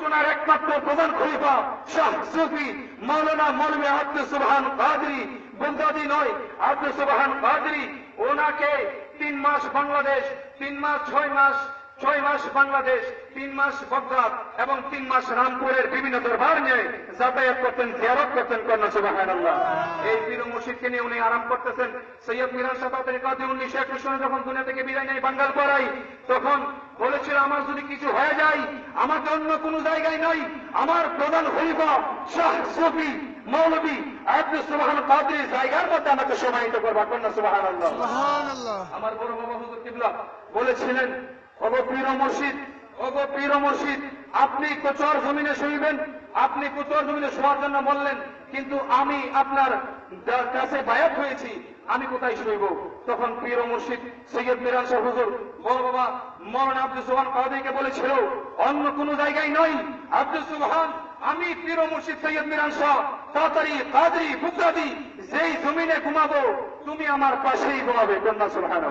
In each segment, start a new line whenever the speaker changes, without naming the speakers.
সোনার একমাত্র প্রধান খলিফা শাহ সুফি মৌলানা মৌলমে আব্দুল সুবহান কাদরি বুগদাদি নয় আব্দুল সুবহান কাদরি ওনাকে তিন মাস বাংলাদেশ, তিন মাস ছয় মাস ছয় মাস বাংলাদেশ তিন মাস বগদাদ এবং তিন মাস রামপুরের বিভিন্ন দরবার নিয়ে যাতায়াত করতেন জিয়ারত করতেন কন্যা সুবাহান এই পীর মুর্শিদকে নিয়ে উনি আরাম করতেছেন। সৈয়দ মিরান সাতাতের কাজে উনিশশো একুশ সালে যখন দুনিয়া থেকে বিদায় নেয় বাঙ্গাল পাড়াই তখন বলেছিল আমার যদি কিছু হয়ে যায় আমাকে অন্য কোনো জায়গায় নাই। আমার প্রধান খলিফা শাহ সফি মৌলবী আব্দুল সুবহান কাদের জায়গার মধ্যে আমাকে সমাহিত করবা কন্যা সুবাহান আমার বড় বাবা হুজুর কিবলা বলেছিলেন আপনি কোচর জমিনে শুইবেন, আপনি কোচর জমিনে শোয়ার জন্য বললেন, কিন্তু আমি আপনার কাছে বায়াত হয়েছি, আমি কোথায় শুইব? তখন পীর মুর্শিদ, সৈয়দ মিরান শাহ হুজুর বড় বাবা মরণ আব্দুল সুবহান কাদেরকে বলেছিল, অন্য কোনো জায়গায় নয় আব্দুল সুবহান, আমি পীর মুর্শিদ সৈয়দ মিরান শাহ তাড়াতাড়ি কাদরি বুকরাদি যেই জমিনে ঘুমাবো, তুমি আমার পাশেই ঘুমাবে, কন্যা সুবহান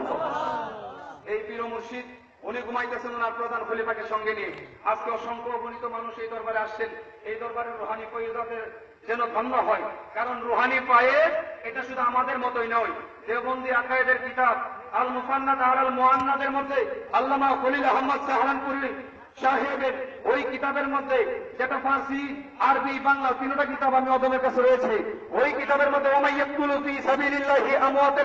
এই পীর মুর্শিদ উনি ঘুমাইতেছেন ওনার প্রধান খলিফাকে সঙ্গে নিয়ে। আজকে অসংখ্য অগণিত মানুষ এই দরবারে আসছেন। এই দরবারে রুহানি ফৈজাতের যেন ধন্য হয়। কারণ রুহানি পায়ে এটা শুধু আমাদের মতোই নয়। দেওবন্দি আকায়েদের কিতাব আল মুফান্নাদ আর আল মুআন্নাদের মধ্যে, আল্লামা খলিল আহমদ সাহারানপুরি সাহেবের ওই কিতাবের মধ্যে, যেটা ফার্সি, আরবি, বাংলা তিনটা কিতাব আমি অদমের কাছে রয়েছে। ওই কিতাবের মধ্যে ওমাইয়াকুলু ফি সাবিলিল্লাহি